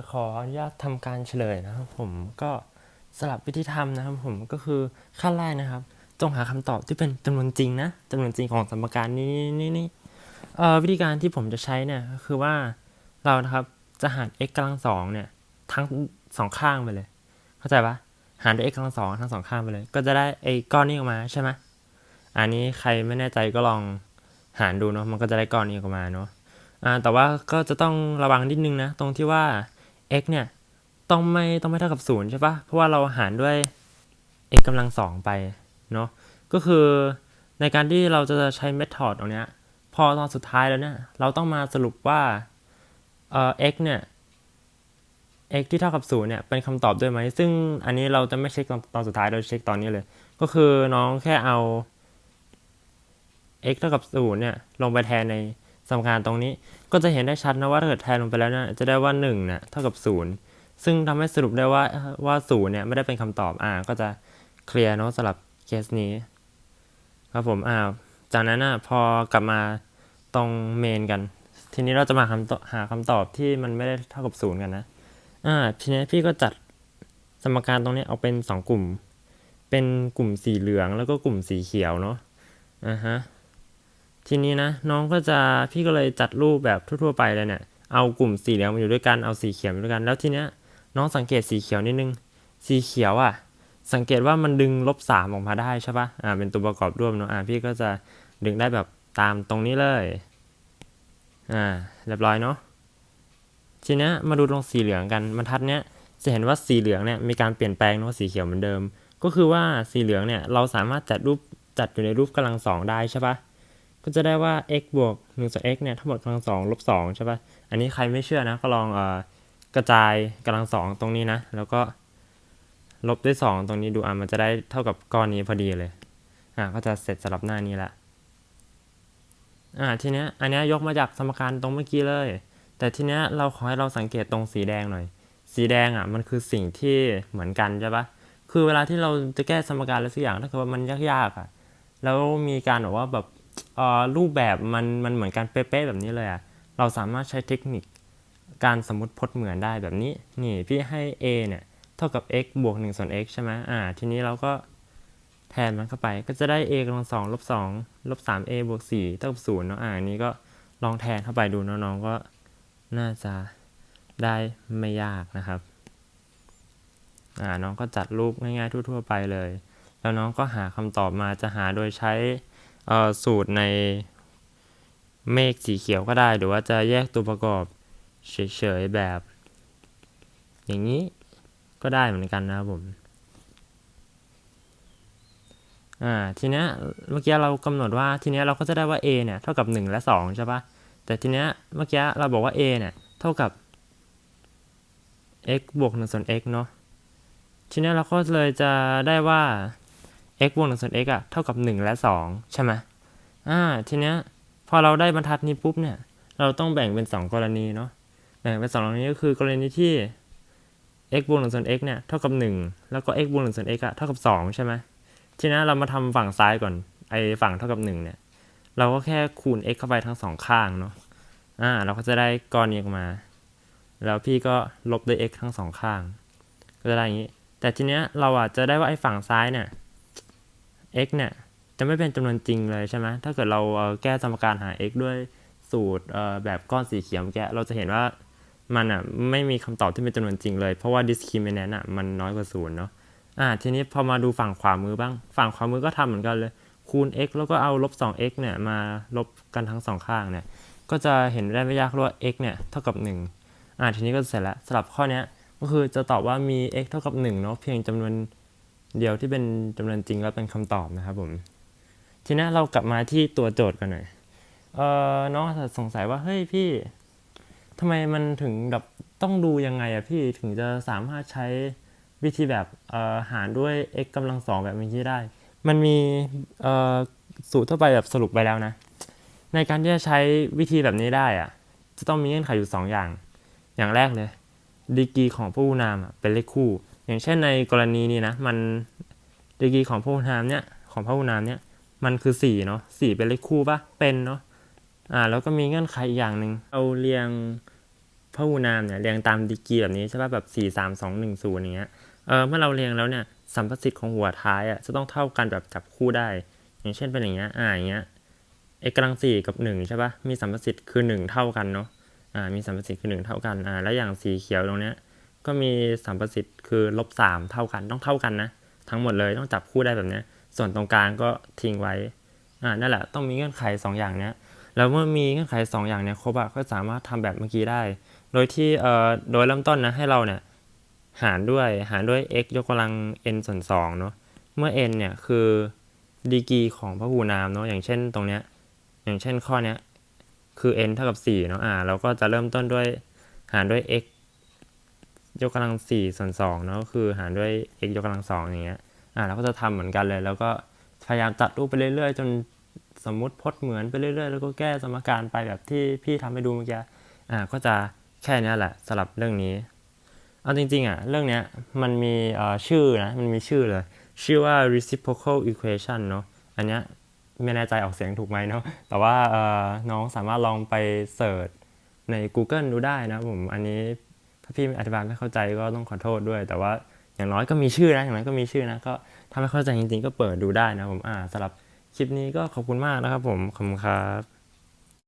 จะขออนุญาตทำการเฉลยนะครับผมก็สลับวิธีทำนะครับผมก็คือขั้นแรกนะครับ จงหาคำตอบที่เป็นจำนวนจริงนะจำนวนจริงของสมการนี้นี่นี่เอ่อวิธีการที่ผมจะใช้เนี่ยก็คือว่าเรานะครับจะหาร x กำลังสองเนี่ยทั้งสองข้างไปเลย เข้าใจปะหารด้วย x กำลังสองทั้งสองข้างไปเลย ก็จะได้ไอ้ก้อนนี้ออกมาใช่ไหมอันนี้ใครไม่แน่ใจก็ลองหารดูเนาะมันก็จะได้ก้อนนี้ออกมาเนาะอ่าแต่ว่าก็จะต้องระวังนิดนึงนะ ตรงที่ว่า x เนี่ย ต้องไม่ต้องไม่เท่ากับศูนย์ใช่ปะเพราะว่าเราหารด้วย x กำลังสองไปเนาะก็คือในการที่เราจะใช้เมธอดตรงเนี้ยพอตอนสุดท้ายแล้วเนี่ย เราต้องมาสรุปว่าเอ่อ x เนี่ย x ที่เท่ากับศูนย์เนี่ยเป็นคำตอบด้วยไหม ซึ่งอันนี้เราจะไม่เช็คตอนตอนสุดท้ายเราเช็คตอนนี้เลย ก็คือน้องแค่เอา x เท่ากับศูนย์เนี่ยลงไปแทนใน สมการตรงนี้ก็จะเห็นได้ชัดนะว่าถ้าเกิดแทนลงไปแล้วเนี่ยจะได้ว่า1เนี่ยเท่ากับ 0 ซึ่งทำให้สรุปได้ว่าว่า0เนี่ยไม่ได้เป็นคำตอบอ่าก็จะเคลียร์เนาะสำหรับเคสนี้ครับผมอ่าจากนั้นอะพอกลับมาตรงเมนกัน ทีนี้เราจะมาคำตอบหาคำตอบที่มันไม่ได้เท่ากับ 0 กันนะอ่าทีนี้พี่ก็จัดสมการตรงนี้เอาเป็น 2 กลุ่ม เป็นกลุ่มสีเหลืองแล้วก็กลุ่มสีเขียวเนาะอ่าฮะ ทีนี้นะน้องก็จะพี่ก็เลยจัดรูปแบบทั่วๆไปเลยเนี่ยเอากลุ่มสีเหลืองมาอยู่ด้วยกันเอาสีเขียวมาอยู่ด้วยกันแล้วทีเนี้ยน้องสังเกตสีเขียวนิดนึง สีเขียวอะ สังเกตว่ามันดึงลบสามออกมาได้ใช่ปะอ่าเป็นตัวประกอบร่วมเนาะอ่าพี่ก็จะดึงได้แบบตามตรงนี้เลยอ่าเรียบร้อยเนาะทีเนี้ยมาดูตรงสีเหลืองกันบรรทัดเนี้ยจะเห็นว่าสีเหลืองเนี่ยมีการเปลี่ยนแปลงเนาะสีเขียวเหมือนเดิม ก็คือว่าสีเหลืองเนี่ยเราสามารถจัดรูปจัดอยู่ในรูปกำลังสองได้ใช่ปะ ก็จะได้ว่า x บวก1ส่วน x เนี่ยทั้งหมดกำลังสองลบสองใช่ปะ่ะ อันนี้ใครไม่เชื่อนะ ก็ลองเอ่อกระจายกำลังสองตรงนี้นะ แล้วก็ลบด้วย 2 ตรงนี้ดูอะมันจะได้เท่ากับก้อนนี้พอดีเลย อะก็จะเสร็จสำหรับหน้านี้ละอ่าทีเนี้ยอันเนี้ยยกมาจากสมการตรงเมื่อกี้เลย แต่ทีเนี้ยเราขอให้เราสังเกตตรงสีแดงหน่อย สีแดงอะมันคือสิ่งที่เหมือนกันใช่ปะคือเวลาที่เราจะแก้สมการอะไรสักอย่างถ้าเกิดว่ามันยากๆอะแล้วมีการบอกว่าแบบ รูปแบบมันมันเหมือนกันเป๊ะๆแบบนี้เลยอะ่ะเราสามารถใช้เทคนิคการสมมติพจน์เหมือนได้แบบนี้ นี่พี่ให้ a เนี่ยเท่ากับ x บวก1ส่วน x ใช่ไหมอ่า ทีนี้เราก็แทนมันเข้าไป ก็จะได้ a กำลังสองลบสองลบสาม a บวกสี่เท่ากับศูนย์เนาะ อ่าอันนี้ก็ลองแทนเข้าไปดูน้องๆก็น่าจะได้ไม่ยากนะครับ อ่า น้องก็จัดรูปง่ายๆทั่ว ๆ ไปเลย แล้วน้องก็หาคำตอบมาจะหาโดยใช้ สูตรในเมฆสีเขียวก็ได้ หรือว่าจะแยกตัวประกอบเฉยๆแบบ อย่างนี้ก็ได้เหมือนกันนะครับผมอ่าทีเนี้ยเมื่อกี้เรากำหนดว่าทีเนี้ยเราก็จะได้ว่า a เนี่ยเท่ากับ 1 และ 2 ใช่ปะแต่ทีเนี้ยเมื่อกี้เราบอกว่า a เนี่ยเท่ากับ x บวก1ส่วน x เนาะทีเนี้ยเราก็เลยจะได้ว่า x บวก1ส่วน x อะเท่ากับ 1 และ 2 ใช่ไหมอ่าทีเนี้ยพอเราได้บรรทัดนี้ปุ๊บเนี่ย เราต้องแบ่งเป็น 2 กรณีเนาะแบ่งเป็น2กรณีก็คือกรณีที่ x บวก1ส่วน x เนี่ยเท่ากับ 1 แล้วก็ x บวก1ส่วน x อะเท่ากับ 2 ใช่ไหมทีนี้เรามาทำฝั่งซ้ายก่อนไอ้ฝั่งเท่ากับ 1 เนี่ย เราก็แค่คูณ x เข้าไปทั้งสองข้างเนาะอ่าเราก็จะได้ก้อนนี้ออกมา แล้วพี่ก็ลบด้วย x ทั้งสองข้าง ก็จะได้อย่างนี้ แต่ทีเนี้ยเราอะจะได้ว่าไอ้ฝั่งซ้ายเนี่ย x เนี่ย จะไม่เป็นจำนวนจริงเลยใช่ไหมถ้าเกิดเราแก้สมการหา x ด้วยสูตรแบบก้อนสีเขียวเมื่อกี้เราจะเห็นว่ามันอะไม่มีคำตอบที่เป็นจำนวนจริงเลย เพราะว่า discriminant อะมันน้อยกว่าศูนย์เนาะอ่าทีนี้พอมาดูฝั่งขวามือบ้าง ฝั่งขวามือก็ทำเหมือนกันเลย คูณ x แล้วก็เอาลบ 2x เนี่ยมาลบกันทั้งสองข้างเนี่ย ก็จะเห็นได้ไม่ยากว่า x เนี่ยเท่ากับ 1อ่าทีนี้ก็เสร็จแล้วสำหรับข้อเนี้ยก็คือจะตอบว่ามี x เท่ากับ1เนาะเพียงจำนวน เดียวที่เป็นจำนวนจริงแล้วเป็นคำตอบนะครับผมทีนี้เรากลับมาที่ตัวโจทย์กันหน่อยเออน้องอาจจะสงสัยว่าเฮ้ยพี่ทำไมมันถึงแบบต้องดูยังไงอะพี่ถึงจะสามารถใช้วิธีแบบเอ่อหารด้วย x กำลังสองแบบนี้ได้ มันมีเอ่อสูตรทั่วไปแบบสรุปไปแล้วนะ ในการที่จะใช้วิธีแบบนี้ได้อะจะต้องมีเงื่อนไขอยู่ 2 อย่าง อย่างแรกเลยดีกรีของผู้นามเป็นเลขคู่ อย่างเช่นในกรณีนี้นะ มันดีกรีของพหุนามเนี่ยของพหุนามเนี่ยมันคือ4เนาะ4เป็นเลขคู่ปะเป็นเนาะอ่าแล้วก็มีเงื่อนไขอีกอย่างหนึ่งเราเรียงพพหูนามเนี่ยเรียงตามดีกรีแบบนี้ใช่ปะแบบสี่สามสองหนึ่งศูนย์อย่างเงี้ยเออเมื่อเราเรียงแล้วเนี่ยสัมประสิทธิ์ของหัวท้ายอะจะต้องเท่ากันแบบจับคู่ได้ อย่างเช่นเป็นอย่างเงี้ยอ่าอย่างเงี้ย x กำลังสี่กับหนึ่งใช่ปะมีสัมประสิทธิ์คือหนึ่งเท่ากันเนาะอ่ามีสัมประสิทธิ์คือหนึ่งเท่ากันอ่าแล้วอย่างสีเขียวตรงเนี้ย ก็มีสัมประสิทธิ์คือลบสามเท่ากันต้องเท่ากันนะ ทั้งหมดเลยต้องจับคู่ได้แบบนี้ ส่วนตรงกลางก็ทิ้งไว้อ่านั่นแหละต้องมีเงื่อนไขสองอย่างเนี้ยแล้วเมื่อมีเงื่อนไขสองอย่างเนี้ยครบอะก็สามารถทำแบบเมื่อกี้ได้ โดยที่เอ่อโดยเริ่มต้นนะให้เราเนี่ยหารด้วยหารด้วย x ยกกำลัง n ส่วนสองเนาะเมื่อ n เนี่ยคือดีกรีของพหูนามเนาะอย่างเช่นตรงเนี้ยอย่างเช่นข้อเนี้ยคือ n เท่ากับ4เนาะอ่าเราก็จะเริ่มต้นด้วยหารด้วย x ยกกำลัง4ส่วน2เนาะก็คือหารด้วย x ยกกำลัง2องอย่างเงี้ยอ่าเราก็จะทำเหมือนกันเลย แล้วก็พยายามตัดรูปไปเรื่อยๆ จนสมมุติพจน์เหมือนไปเรื่อยๆ แล้วก็แก้สมการไปแบบที่พี่ทำให้ดูเมื่อกี้อ่าก็จะแค่นี้แหละสำหรับเรื่องนี้เอาจริงๆอะเรื่องเนี้ยมันมีเอ่อชื่อนะมันมีชื่อเลย ชื่อว่า reciprocal equation เนาะอันเนี้ยไม่แน่ใจออกเสียงถูกไหมเนาะแต่ว่าเอ่อน้องสามารถลองไปเสิร์ชใน Google ดูได้นะผม อันนี้ ถ้าพี่อธิบายไม่เข้าใจก็ต้องขอโทษด้วย แต่ว่าอย่างน้อยก็มีชื่อนะอย่างน้อยก็มีชื่อนะก็ถ้าไม่เข้าใจจริงๆก็เปิดดูได้นะผมอ่าสำหรับคลิปนี้ก็ขอบคุณมากนะครับผมขอบคุณครับ